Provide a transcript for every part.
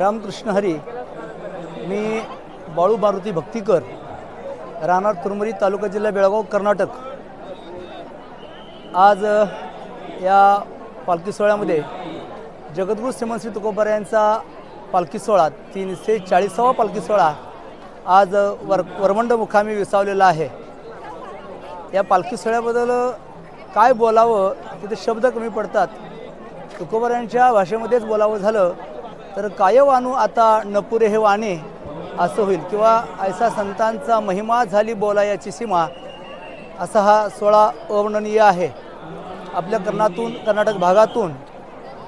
रामकृष्ण हरी मी बाळू मारुती भक्तीकर राहणार तुरमरी तालुका जिल्हा बेळगाव कर्नाटक. आज या पालखी सोहळ्यामध्ये जगद्गुरू श्रीमंत श्री तुकोबार यांचा पालखी सोहळा तीनशे चाळीसावा पालखी सोहळा आज वर वरमंड मुखामी विसावलेला आहे. या पालखी सोहळ्याबद्दल काय बोलावं तिथे शब्द कमी पडतात. तुकोबारांच्या भाषेमध्येच बोलावं झालं तर काय वानू आता नपुरे हे वाणे असं होईल. किंवा ऐसा संतांचा महिमा झाली बोलायाची सीमा असा हा सोहळा अवर्णनीय आहे. आपल्या कर्नातून कर्नाटक भागातून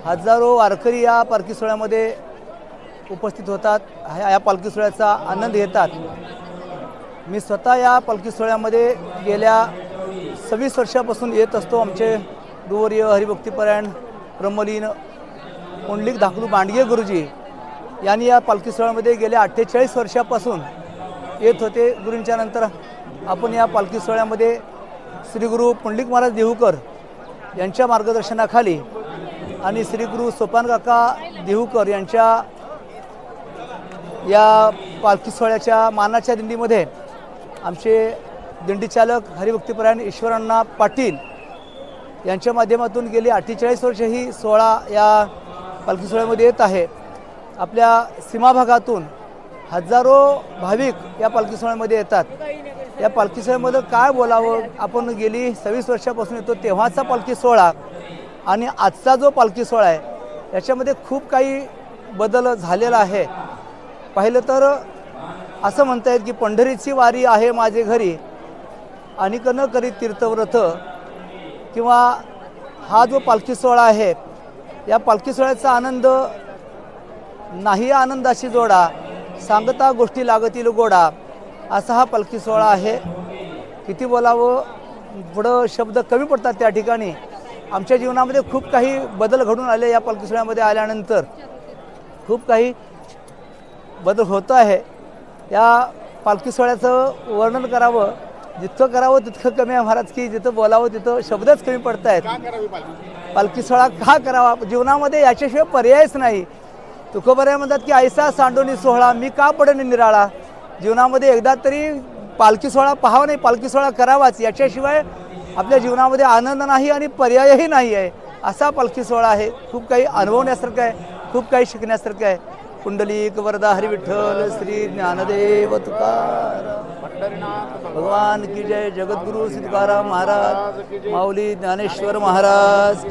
हजारो वारकरी या पालखी सोहळ्यामध्ये उपस्थित होतात. या पालखी सोहळ्याचा आनंद घेतात. मी स्वतः या पालखी सोहळ्यामध्ये गेल्या सव्वीस वर्षापासून येत असतो. आमचे दुवर्य हरिभक्तीपरायण ब्रह्मलीन पुंडलिक धाकलू मांडगे गुरुजी यांनी या पालखी सोहळ्यामध्ये गेल्या अठ्ठेचाळीस वर्षापासून येत होते. गुरूंच्या नंतर आपण या पालखी सोहळ्यामध्ये श्री गुरु पुंडलिक महाराज देहूकर यांच्या मार्गदर्शनाखाली आणि श्री गुरु देहूकर यांच्या या पालखी सोहळ्याच्या मानाच्या दिंडीमध्ये आमचे दिंडीचालक हरिभक्तीपरायण ईश्वरांना पाटील यांच्या माध्यमातून गेली अठ्ठेचाळीस वर्ष ही सोहळा या पालखी सोहळ्यामध्ये येत आहे. आपल्या सीमाभागातून हजारो भाविक या पालखी सोहळ्यामध्ये येतात. या पालखी सोहळ्यामध्ये काय बोलावं? आपण गेली सव्वीस वर्षापासून येतो तेव्हाचा पालखी सोहळा आणि आजचा जो पालखी सोहळा आहे याच्यामध्ये खूप काही बदल झालेला आहे. पाहिलं तर असं म्हणता येईल की पंढरीची वारी आहे माझे घरी. आणि न करी तीर्थव्रत किंवा हा जो पालखी सोहळा आहे या पालखी सोहळ्याचा आनंद नाही आनंदाशी जोडा सांगता गोष्टी लागतील गोडा असा हा पालखी सोहळा आहे. किती बोलावं पुढं शब्द कमी पडतात त्या ठिकाणी. आमच्या जीवनामध्ये खूप काही बदल घडून आले या पालखी सोहळ्यामध्ये आल्यानंतर. खूप काही बदल होत आहे. या पालखी सोहळ्याचं वर्णन करावं जितकं करावं तितकं कमी आहे महाराज की जिथं बोलावं तिथं शब्दच कमी पडत आहेत पालखी? सोहळा का करावा? जीवनामध्ये याच्याशिवाय पर्यायच नाही. तुकोबऱ्या म्हणतात की ऐसा सांडोनी सोहळा मी का पडेन निराळा? जीवनामध्ये एकदा तरी पालखी सोहळा पाहावा नाही पालखी सोहळा करावाच. याच्याशिवाय आपल्या जीवनामध्ये आनंद नाही आणि पर्यायही नाही आहे. असा पालखी सोहळा आहे. खूप काही अनुभवण्यासारखं आहे. खूप काही शिकण्यासारखं आहे. कुंडलिक वरदा हरी विठ्ठल श्री ज्ञानदेव तुकाराम. भगवान की जय जगद्गुरु श्री महाराज माऊली ज्ञानेश्वर महाराज।